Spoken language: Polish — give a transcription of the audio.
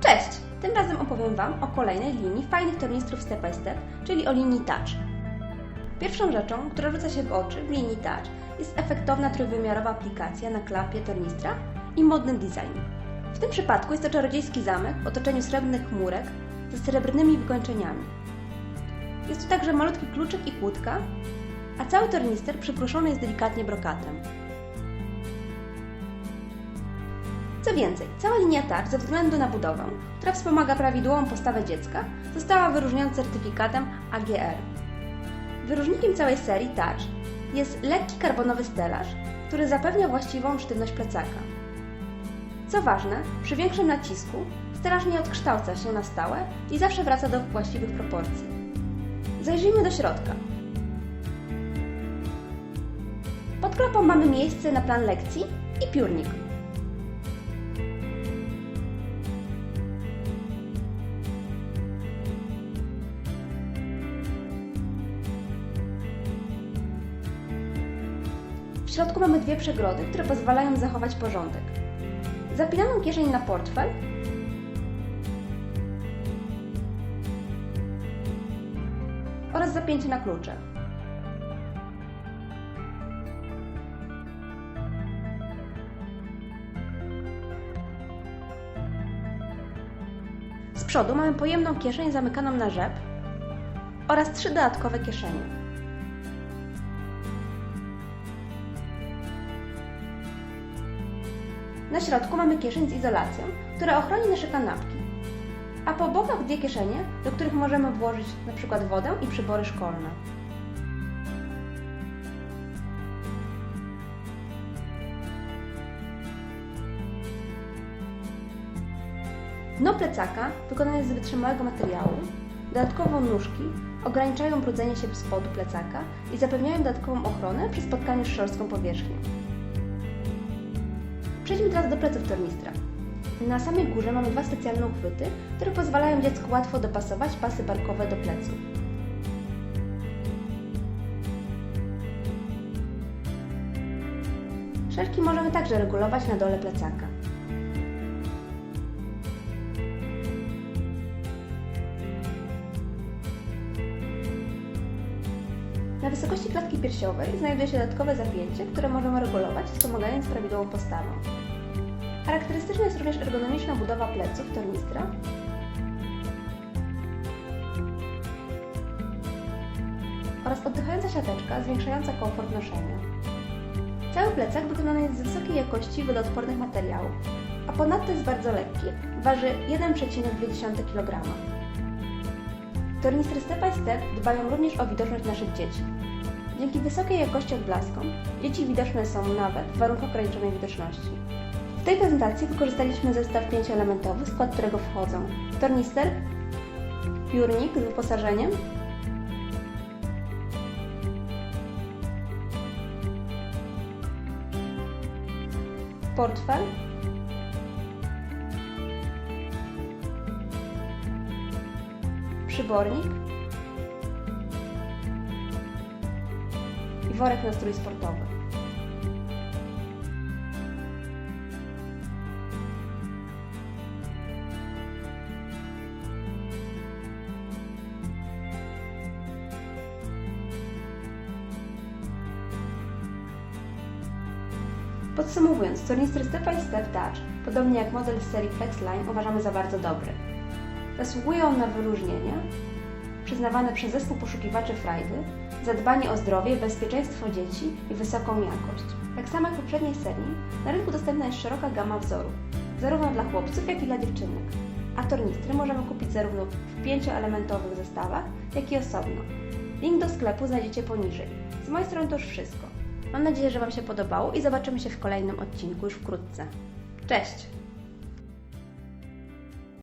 Cześć! Tym razem opowiem Wam o kolejnej linii fajnych tornistrów step by step, czyli o linii Touch. Pierwszą rzeczą, która rzuca się w oczy w linii Touch jest efektowna trójwymiarowa aplikacja na klapie tornistra i modny design. W tym przypadku jest to czarodziejski zamek w otoczeniu srebrnych chmurek ze srebrnymi wykończeniami. Jest tu także malutki kluczyk i kłódka, a cały tornister przypruszony jest delikatnie brokatem. Co więcej, cała linia Touch ze względu na budowę, która wspomaga prawidłową postawę dziecka, została wyróżniona certyfikatem AGR. Wyróżnikiem całej serii Touch jest lekki karbonowy stelaż, który zapewnia właściwą sztywność plecaka. Co ważne, przy większym nacisku stelaż nie odkształca się na stałe i zawsze wraca do właściwych proporcji. Zajrzyjmy do środka. Pod klapą mamy miejsce na plan lekcji i piórnik. W środku mamy dwie przegrody, które pozwalają zachować porządek. Zapinaną kieszeń na portfel oraz zapięcie na klucze. Z przodu mamy pojemną kieszeń zamykaną na rzep oraz trzy dodatkowe kieszenie. Na środku mamy kieszeń z izolacją, która ochroni nasze kanapki. A po bokach dwie kieszenie, do których możemy włożyć np. wodę i przybory szkolne. Dno plecaka wykonane jest z wytrzymałego materiału. Dodatkowo nóżki ograniczają brudzenie się spodu plecaka i zapewniają dodatkową ochronę przy spotkaniu z szorstką powierzchnią. Przejdźmy teraz do pleców tornistra. Na samej górze mamy dwa specjalne uchwyty, które pozwalają dziecku łatwo dopasować pasy barkowe do pleców. Szelki możemy także regulować na dole plecaka. Na wysokości klatki piersiowej znajduje się dodatkowe zapięcie, które możemy regulować, wspomagając prawidłową postawę. Charakterystyczna jest również ergonomiczna budowa pleców tornistra oraz oddychająca siateczka zwiększająca komfort noszenia. Cały plecak wykonany jest z wysokiej jakości wodoodpornych materiałów, a ponadto jest bardzo lekki, waży 1,2 kg. Tornistry Step by Step dbają również o widoczność naszych dzieci. Dzięki wysokiej jakości odblaskom dzieci widoczne są nawet w warunkach ograniczonej widoczności. W tej prezentacji wykorzystaliśmy zestaw pięcioelementowy, w skład którego wchodzą tornister, piórnik z wyposażeniem, portfel, przybornik i worek na strój sportowy. Podsumowując, tornistry Step by Step Touch, podobnie jak model z serii Flexline, uważamy za bardzo dobry. Zasługuje on na wyróżnienie przyznawane przez zespół poszukiwaczy frajdy za dbanie o zdrowie, bezpieczeństwo dzieci i wysoką jakość. Tak samo jak w poprzedniej serii, na rynku dostępna jest szeroka gama wzorów, zarówno dla chłopców, jak i dla dziewczynek. A tornistry możemy kupić zarówno w pięcioelementowych zestawach, jak i osobno. Link do sklepu znajdziecie poniżej. Z mojej strony to już wszystko. Mam nadzieję, że Wam się podobało i zobaczymy się w kolejnym odcinku już wkrótce. Cześć!